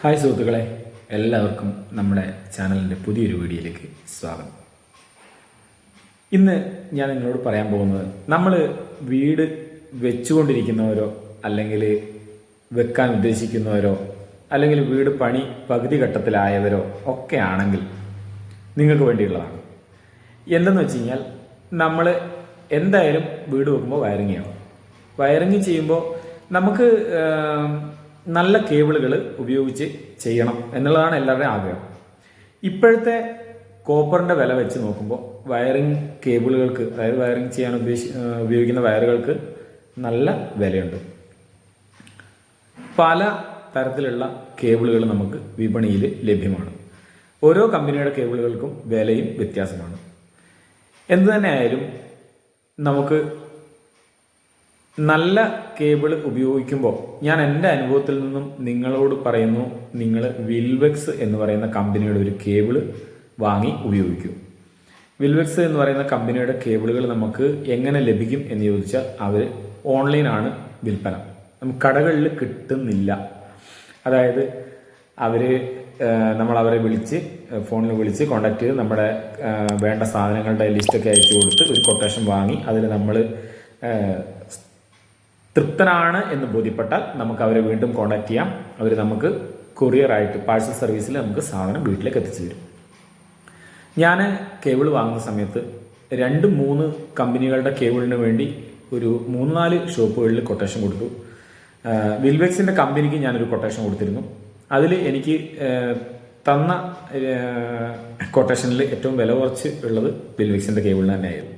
Hi സുഹൃത്തുക്കളെ എല്ലാവർക്കും നമ്മുടെ ചാനലിന്റെ പുതിയൊരു വീഡിയോയിലേക്ക് സ്വാഗതം. ഇന്ന് ഞാൻ നിങ്ങളോട് പറയാൻ പോകുന്നത് നമ്മൾ വീട് വെച്ചുകൊണ്ടിരിക്കുന്നവരോ അല്ലെങ്കിൽ വെക്കാൻ ഉദ്ദേശിക്കുന്നവരോ അല്ലെങ്കിൽ വീട് പണി പകുതി ഘട്ടത്തിലായവരോ ഒക്കെ ആണെങ്കിൽ നിങ്ങൾക്ക് വേണ്ടിയുള്ളതാണ്. എന്തെന്ന് വെച്ച് കഴിഞ്ഞാൽ നമ്മൾ എന്തായാലും വീട് വെക്കുമ്പോൾ വയറിങ് ആവും വയറിങ് ചെയ്യുമ്പോൾ നമുക്ക് നല്ല കേബിളുകൾ ഉപയോഗിച്ച് ചെയ്യണം എന്നുള്ളതാണ് എല്ലാവരുടെയും ആഗ്രഹം. ഇപ്പോഴത്തെ കോപ്പറിന്റെ വില വെച്ച് നോക്കുമ്പോൾ വയറിംഗ് കേബിളുകൾക്ക് അതായത് വയറിംഗ് ചെയ്യാൻ ഉദ്ദേശി ഉപയോഗിക്കുന്ന വയറുകൾക്ക് നല്ല വിലയുണ്ട്. പല തരത്തിലുള്ള കേബിളുകൾ നമുക്ക് വിപണിയിൽ ലഭ്യമാണ്. ഓരോ കമ്പനിയുടെ കേബിളുകൾക്കും വിലയും വ്യത്യാസമാണ്. എന്തു തന്നെ ആയാലും നമുക്ക് നല്ല കേബിൾ ഉപയോഗിക്കുമ്പോൾ ഞാൻ എന്റെ അനുഭവത്തിൽ നിന്നും നിങ്ങളോട് പറയുന്നു നിങ്ങൾ വിൽവെക്സ് എന്ന് പറയുന്ന കമ്പനിയുടെ ഒരു കേബിൾ വാങ്ങി ഉപയോഗിക്കൂ. വിൽവെക്സ് എന്ന് പറയുന്ന കമ്പനിയുടെ കേബിളുകൾ നമുക്ക് എങ്ങനെ ലഭിക്കും എന്ന് ചോദിച്ചാൽ അവർ ഓൺലൈനാണ് വിൽപ്പന. നമുക്ക് കടകളിൽ കിട്ടുന്നില്ല. അതായത് അവർ നമ്മൾ അവരെ വിളിച്ച് ഫോണിൽ വിളിച്ച് കോണ്ടാക്ട് ചെയ്ത് നമ്മുടെ വേണ്ട സാധനങ്ങളുടെ ലിസ്റ്റൊക്കെ അയച്ചു കൊടുത്ത് ഒരു കൊട്ടേഷൻ വാങ്ങി അതിൽ നമ്മൾ തൃപ്തനാണ് എന്ന് ബോധ്യപ്പെട്ടാൽ നമുക്ക് അവരെ വീണ്ടും കോണ്ടാക്ട് ചെയ്യാം. അവർ നമുക്ക് കൊറിയറായിട്ട് പാഴ്സൽ സർവീസിൽ നമുക്ക് സാധനം വീട്ടിലേക്ക് എത്തിച്ചു തരും. ഞാൻ കേബിൾ വാങ്ങുന്ന സമയത്ത് രണ്ട് മൂന്ന് കമ്പനികളുടെ കേബിളിന് വേണ്ടി ഒരു മൂന്ന് നാല് ഷോപ്പുകളിൽ കൊട്ടേഷൻ കൊടുത്തു. വിൽവെക്സിന്റെ കമ്പനിക്ക് ഞാനൊരു കൊട്ടേഷൻ കൊടുത്തിരുന്നു. അതിൽ എനിക്ക് തന്ന കൊട്ടേഷനിൽ ഏറ്റവും വില കുറച്ച് ഉള്ളത് വിൽവെക്സിന്റെ കേബിളിന് തന്നെയായിരുന്നു.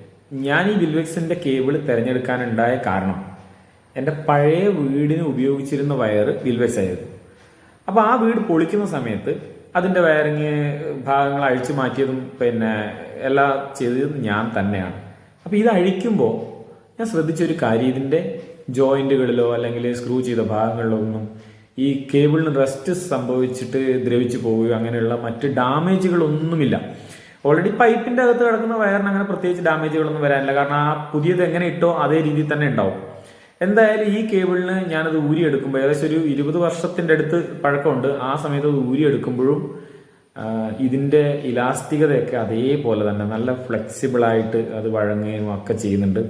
ഞാൻ ഈ വിൽവെക്സിന്റെ കേബിൾ തിരഞ്ഞെടുക്കാനുണ്ടായ കാരണം എന്റെ പഴയ വീടിന് ഉപയോഗിച്ചിരുന്ന വയർ വിൽവശായത് അപ്പോൾ ആ വീട് പൊളിക്കുന്ന സമയത്ത് അതിന്റെ വയറിങ് ഭാഗങ്ങൾ അഴിച്ചു മാറ്റിയതും പിന്നെ എല്ലാം ചെയ്തതും ഞാൻ തന്നെയാണ്. അപ്പോൾ ഇത് അഴിക്കുമ്പോൾ ഞാൻ ശ്രദ്ധിച്ചൊരു കാര്യം ഇതിന്റെ ജോയിന്റുകളിലോ അല്ലെങ്കിൽ സ്ക്രൂ ചെയ്ത ഭാഗങ്ങളിലോ ഒന്നും ഈ കേബിളിന് റെസ്റ്റ് സംഭവിച്ചിട്ട് ദ്രവിച്ചു പോവുകയോ അങ്ങനെയുള്ള മറ്റ് ഡാമേജുകളൊന്നുമില്ല. ഓൾറെഡി പൈപ്പിന്റെ അകത്ത് കിടക്കുന്ന വയറിന് അങ്ങനെ പ്രത്യേകിച്ച് ഡാമേജുകളൊന്നും വരാനില്ല. കാരണം ആ പുതിയത് എങ്ങനെ ഇട്ടോ അതേ രീതിയിൽ തന്നെ ഉണ്ടാവും. എന്തായാലും ഈ കേബിളിന് ഞാനത് ഊരിയെടുക്കുമ്പോൾ ഏകദേശം ഒരു ഇരുപത് വർഷത്തിന്റെ അടുത്ത് പഴക്കമുണ്ട്. ആ സമയത്ത് അത് ഊരിയെടുക്കുമ്പോഴും ഇതിന്റെ ഇതിന്റെ ഇലാസ്തികതയൊക്കെ അതേപോലെ തന്നെ നല്ല ഫ്ലെക്സിബിൾ ആയിട്ട് അത് വഴങ്ങുകയും ഒക്കെ ചെയ്യുന്നുണ്ട്.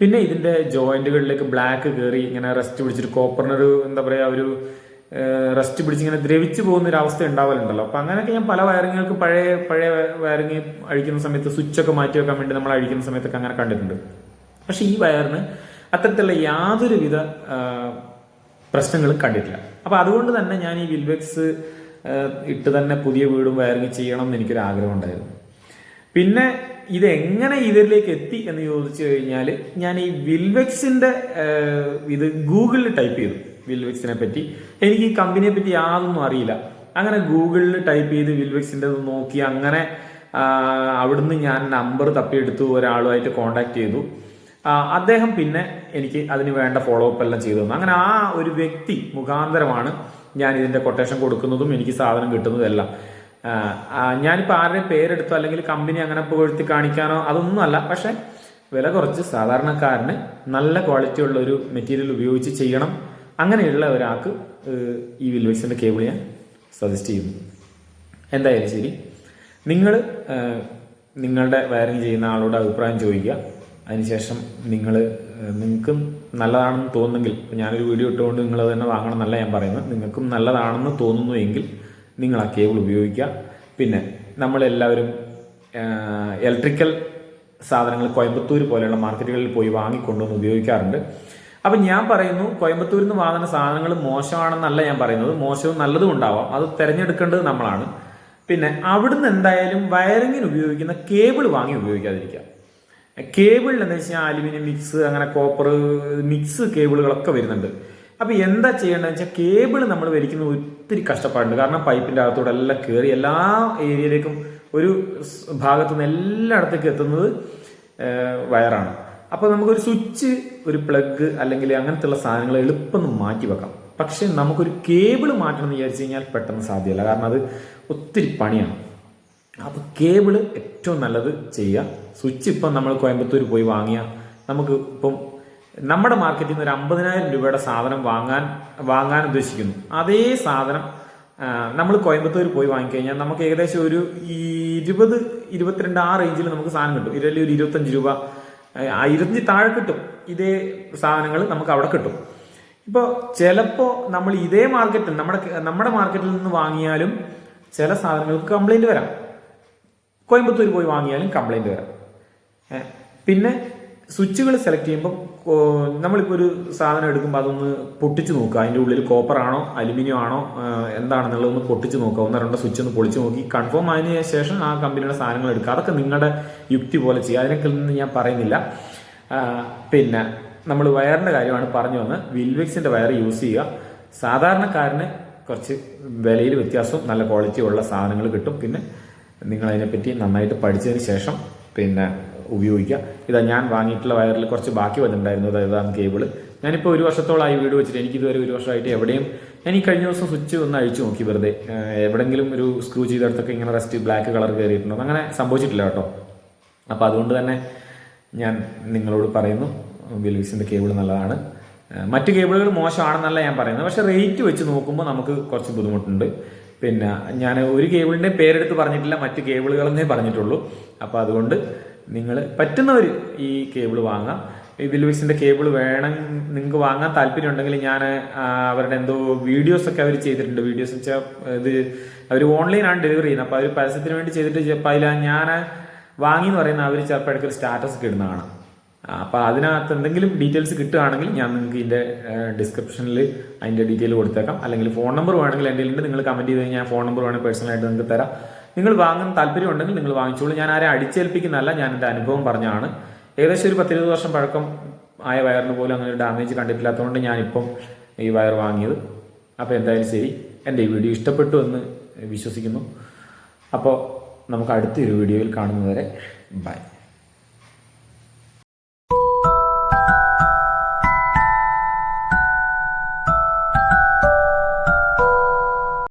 പിന്നെ ഇതിന്റെ ജോയിന്റുകളിലേക്ക് ബ്ലാക്ക് കയറി ഇങ്ങനെ റെസ്റ്റ് പിടിച്ചിട്ട് കോപ്പറിനൊരു എന്താ പറയാ ഒരു റെസ്റ്റ് പിടിച്ച് ഇങ്ങനെ ദ്രവിച്ചു പോകുന്ന ഒരു അവസ്ഥ ഉണ്ടാവലുണ്ടല്ലോ. അപ്പൊ അങ്ങനെയൊക്കെ ഞാൻ പല വയറിങ്ങുകൾക്ക് പഴയ പഴയ വയറിങ് അഴിക്കുന്ന സമയത്ത് സ്വിച്ചൊക്കെ മാറ്റി വെക്കാൻ വേണ്ടി നമ്മൾ അഴിക്കുന്ന സമയത്തൊക്കെ അങ്ങനെ കണ്ടിട്ടുണ്ട്. പക്ഷെ ഈ വയറിന് അത്തരത്തിലുള്ള യാതൊരുവിധ പ്രശ്നങ്ങളും കണ്ടിട്ടില്ല. അപ്പൊ അതുകൊണ്ട് തന്നെ ഞാൻ ഈ വിൽവെക്സ് ഇട്ട് തന്നെ പുതിയ വീടും വയറിങ് ചെയ്യണം എന്ന് എനിക്കൊരു ആഗ്രഹം ഉണ്ടായിരുന്നു. പിന്നെ ഇത് എങ്ങനെ ഇതിലേക്ക് എത്തി എന്ന് ചോദിച്ചു കഴിഞ്ഞാൽ ഞാൻ ഈ വിൽവെക്സിന്റെ ഇത് ഗൂഗിളിൽ ടൈപ്പ് ചെയ്തു വിൽവെക്സിനെ പറ്റി. എനിക്ക് ഈ കമ്പനിയെ പറ്റി യാതൊന്നും അറിയില്ല. അങ്ങനെ ഗൂഗിളിൽ ടൈപ്പ് ചെയ്ത് വിൽവെക്സിന്റെ നോക്കി അങ്ങനെ അവിടുന്ന് ഞാൻ നമ്പർ തപ്പിയെടുത്തു ഒരാളുമായിട്ട് കോണ്ടാക്ട് ചെയ്തു. അദ്ദേഹം പിന്നെ എനിക്ക് അതിന് വേണ്ട ഫോളോ അപ്പ് എല്ലാം ചെയ്തു തന്നു. അങ്ങനെ ആ ഒരു വ്യക്തി മുഖാന്തരമാണ് ഞാൻ ഇതിന്റെ കൊട്ടേഷൻ കൊടുക്കുന്നതും എനിക്ക് സാധനം കിട്ടുന്നതും എല്ലാം. ആ, ആ, ഞാനിപ്പോൾ ആരുടെ പേരെടുത്തോ അല്ലെങ്കിൽ കമ്പനി അങ്ങനെ പുകഴ്ത്തി കാണിക്കാനോ അതൊന്നുമല്ല പക്ഷെ വില കുറച്ച് സാധാരണക്കാരന് നല്ല ക്വാളിറ്റി ഉള്ള ഒരു മെറ്റീരിയൽ ഉപയോഗിച്ച് ചെയ്യണം. അങ്ങനെയുള്ള ഒരാൾക്ക് ഈ വിൽവെക്സിന്റെ കേബിൾ ഞാൻ സജസ്റ്റ് ചെയ്യുന്നു. എന്തായാലും ശരി. നിങ്ങൾ നിങ്ങളുടെ വയറിങ് ചെയ്യുന്ന ആളോട് അഭിപ്രായം ചോദിക്കുക. അതിനുശേഷം നിങ്ങൾ നിങ്ങൾക്കും നല്ലതാണെന്ന് തോന്നുന്നെങ്കിൽ ഞാനൊരു വീഡിയോ ഇട്ടുകൊണ്ട് നിങ്ങൾ തന്നെ വാങ്ങണം എന്നല്ല ഞാൻ പറയുന്നത്. നിങ്ങൾക്കും നല്ലതാണെന്ന് തോന്നുന്നു എങ്കിൽ നിങ്ങൾ ആ കേബിൾ ഉപയോഗിക്കുക. പിന്നെ നമ്മളെല്ലാവരും ഇലക്ട്രിക്കൽ സാധനങ്ങൾ കോയമ്പത്തൂർ പോലെയുള്ള മാർക്കറ്റുകളിൽ പോയി വാങ്ങിക്കൊണ്ടുവന്ന് ഉപയോഗിക്കാറുണ്ട്. അപ്പം ഞാൻ പറയുന്നു കോയമ്പത്തൂരിൽ നിന്ന് വാങ്ങുന്ന സാധനങ്ങൾ മോശമാണെന്നല്ല ഞാൻ പറയുന്നത്. മോശവും നല്ലതും ഉണ്ടാവാം. അത് തിരഞ്ഞെടുക്കേണ്ടത് നമ്മളാണ്. പിന്നെ അവിടുന്ന് എന്തായാലും വയറിങ്ങിന് ഉപയോഗിക്കുന്ന കേബിൾ വാങ്ങി ഉപയോഗിക്കാതിരിക്കുക. കേബിളിൽ എന്ന് വെച്ചാൽ അലുമിനിയം മിക്സ് അങ്ങനെ കോപ്പർ മിക്സ് കേബിളുകളൊക്കെ വരുന്നുണ്ട്. അപ്പോൾ എന്താ ചെയ്യേണ്ടതെന്ന് വെച്ചാൽ കേബിൾ നമ്മൾ വലിക്കുന്നത് ഒത്തിരി കഷ്ടപ്പാടുണ്ട്. കാരണം പൈപ്പിന്റെ അകത്തൂടെ എല്ലാം കയറി എല്ലാ ഏരിയയിലേക്കും ഒരു ഭാഗത്തു നിന്ന് എല്ലായിടത്തേക്കും എത്തുന്നത് വയറാണ്. അപ്പൊ നമുക്കൊരു സ്വിച്ച് ഒരു പ്ലഗ് അല്ലെങ്കിൽ അങ്ങനത്തെ സാധനങ്ങൾ എളുപ്പം മാറ്റി വെക്കാം. പക്ഷെ നമുക്കൊരു കേബിൾ മാറ്റണം എന്ന് വിചാരിച്ചു കഴിഞ്ഞാൽ പെട്ടെന്ന് സാധ്യമല്ല. കാരണം അത് ഒത്തിരി പണിയാണ്. അപ്പൊ കേബിൾ ഏറ്റവും നല്ലത് ചെയ്യുക. സ്വിച്ച് ഇപ്പം നമ്മൾ കോയമ്പത്തൂർ പോയി വാങ്ങിയ നമുക്ക് ഇപ്പം നമ്മുടെ മാർക്കറ്റിൽ നിന്ന് ഒരു അമ്പതിനായിരം രൂപയുടെ സാധനം വാങ്ങാൻ വാങ്ങാൻ ഉദ്ദേശിക്കുന്നു. അതേ സാധനം നമ്മൾ കോയമ്പത്തൂർ പോയി വാങ്ങിക്കഴിഞ്ഞാൽ നമുക്ക് ഏകദേശം ഒരു ഇരുപത് ഇരുപത്തിരണ്ട് ആ റേഞ്ചിൽ നമുക്ക് സാധനം കിട്ടും. ഇതിൽ ഒരു ഇരുപത്തഞ്ച് രൂപ ഇരുപത്തഞ്ച് താഴെ കിട്ടും. ഇതേ സാധനങ്ങൾ നമുക്ക് അവിടെ കിട്ടും. ഇപ്പോൾ ചിലപ്പോൾ നമ്മൾ ഇതേ മാർക്കറ്റിൽ നമ്മുടെ നമ്മുടെ മാർക്കറ്റിൽ നിന്ന് വാങ്ങിയാലും ചില സാധനങ്ങൾക്ക് കംപ്ലൈന്റ് വരാം. കോയമ്പത്തൂർ പോയി വാങ്ങിയാലും കംപ്ലൈന്റ് വരാം. പിന്നെ സ്വിച്ചുകൾ സെലക്ട് ചെയ്യുമ്പോൾ നമ്മളിപ്പോൾ ഒരു സാധനം എടുക്കുമ്പോൾ അതൊന്ന് പൊട്ടിച്ച് നോക്കുക അതിന്റെ ഉള്ളിൽ കോപ്പർ ആണോ അലുമിനിയം ആണോ എന്താണെന്നുള്ളതൊന്ന് പൊട്ടിച്ച് നോക്കുക ഒന്ന് രണ്ടോ സ്വിച്ച് ഒന്ന് പൊളിച്ച് നോക്കി. കൺഫേം ആയതിനു ശേഷം ആ കമ്പനിയുടെ സാധനങ്ങൾ എടുക്കുക അതൊക്കെ നിങ്ങളുടെ യുക്തി പോലെ ചെയ്യുക അതിനൊക്കെ നിന്ന് ഞാൻ പറയുന്നില്ല. പിന്നെ നമ്മൾ വയറിന്റെ കാര്യമാണ് പറഞ്ഞു വന്ന്. വിൽവെക്സിന്റെ വയർ യൂസ് ചെയ്യുക. സാധാരണക്കാരന് കുറച്ച് വിലയിൽ വ്യത്യാസവും നല്ല ക്വാളിറ്റി ഉള്ള സാധനങ്ങൾ കിട്ടും. പിന്നെ നിങ്ങൾ അതിനെപ്പറ്റി നന്നായിട്ട് പഠിച്ചതിന് ശേഷം പിന്നെ ഉപയോഗിക്കുക. ഇതാ ഞാൻ വാങ്ങിയിട്ടുള്ള വയറിൽ കുറച്ച് ബാക്കി വന്നിട്ടുണ്ടായിരുന്നു. അതായത് കേബിൾ ഞാനിപ്പോൾ ഒരു വർഷത്തോളമായി വീട് വെച്ചിട്ട് എനിക്ക് ഇതുവരെ ഒരു വർഷമായിട്ട് എവിടെയും ഞാൻ ഈ കഴിഞ്ഞ ദിവസം സ്വിച്ച് ഒന്ന് അഴിച്ചു നോക്കി വെറുതെ. എവിടെങ്കിലും ഒരു സ്ക്രൂ ചെയ്തെടുത്തൊക്കെ ഇങ്ങനെ റെസ്റ്റ് ബ്ലാക്ക് കളർ കയറിയിട്ടുണ്ടോ? അങ്ങനെ സംഭവിച്ചിട്ടില്ല കേട്ടോ. അപ്പോൾ അതുകൊണ്ട് തന്നെ ഞാൻ നിങ്ങളോട് പറയുന്നു വിൽവിസിന്റെ കേബിൾ നല്ലതാണ്. മറ്റ് കേബിളുകൾ മോശമാണെന്നല്ല ഞാൻ പറയുന്നത്. പക്ഷേ റേറ്റ് വെച്ച് നോക്കുമ്പോൾ നമുക്ക് കുറച്ച് ബുദ്ധിമുട്ടുണ്ട്. പിന്നെ ഞാൻ ഒരു കേബിളിന്റെ പേരെടുത്ത് പറഞ്ഞിട്ടില്ല മറ്റ് കേബിളുകളെന്നേ പറഞ്ഞിട്ടുള്ളൂ. അപ്പോൾ അതുകൊണ്ട് നിങ്ങൾ പറ്റുന്നവർ ഈ കേബിൾ വാങ്ങാം. ഈ വിൽവിക്സിന്റെ കേബിൾ വേണം നിങ്ങൾക്ക് വാങ്ങാൻ താല്പര്യം ഉണ്ടെങ്കിൽ ഞാൻ അവരുടെ എന്തോ വീഡിയോസൊക്കെ അവർ ചെയ്തിട്ടുണ്ട്. വീഡിയോസ് വെച്ചാൽ ഇത് അവർ ഓൺലൈനാണ് ഡെലിവറി ചെയ്യുന്നത്. അപ്പോൾ അവർ പരസ്യത്തിന് വേണ്ടി ചെയ്തിട്ട് അതിൽ ഞാൻ വാങ്ങി എന്ന് പറയുന്ന അവർ ചിലപ്പോൾ ഇടയ്ക്ക് ഒരു സ്റ്റാറ്റസ് ഒക്കെ ഇടുന്നതാണ്. അപ്പോൾ അതിനകത്ത് എന്തെങ്കിലും ഡീറ്റെയിൽസ് കിട്ടുകയാണെങ്കിൽ ഞാൻ നിങ്ങൾക്ക് ഇതിന്റെ ഡിസ്ക്രിപ്ഷനിൽ അതിന്റെ ഡീറ്റെയിൽ കൊടുത്തേക്കാം. അല്ലെങ്കിൽ ഫോൺ നമ്പർ വേണമെങ്കിൽ എന്റെ ഉണ്ട് നിങ്ങൾ കമന്റ് ചെയ്ത് കഴിഞ്ഞാൽ ഫോൺ നമ്പർ വേണമെങ്കിൽ പേഴ്സണലായിട്ട് നിങ്ങൾക്ക് തരാം. നിങ്ങൾ വാങ്ങാൻ താല്പര്യം ഉണ്ടെങ്കിൽ നിങ്ങൾ വാങ്ങിച്ചോളൂ. ഞാൻ ആരെ അടിച്ചേൽപ്പിക്കുന്നതല്ല ഞാൻ എന്റെ അനുഭവം പറഞ്ഞാണ്. ഏകദേശം ഒരു പത്തിരുപത് വർഷം പഴക്കം ആയ വയറിന് പോലും അങ്ങനെ ഡാമേജ് കണ്ടിട്ടില്ലാത്തതുകൊണ്ട് ഞാനിപ്പം ഈ വയർ വാങ്ങിയത്. അപ്പോൾ എന്തായാലും ശരി എന്റെ ഈ വീഡിയോ ഇഷ്ടപ്പെട്ടു എന്ന് വിശ്വസിക്കുന്നു. അപ്പോൾ നമുക്ക് അടുത്തൊരു വീഡിയോയിൽ കാണുന്നതുവരെ ബൈ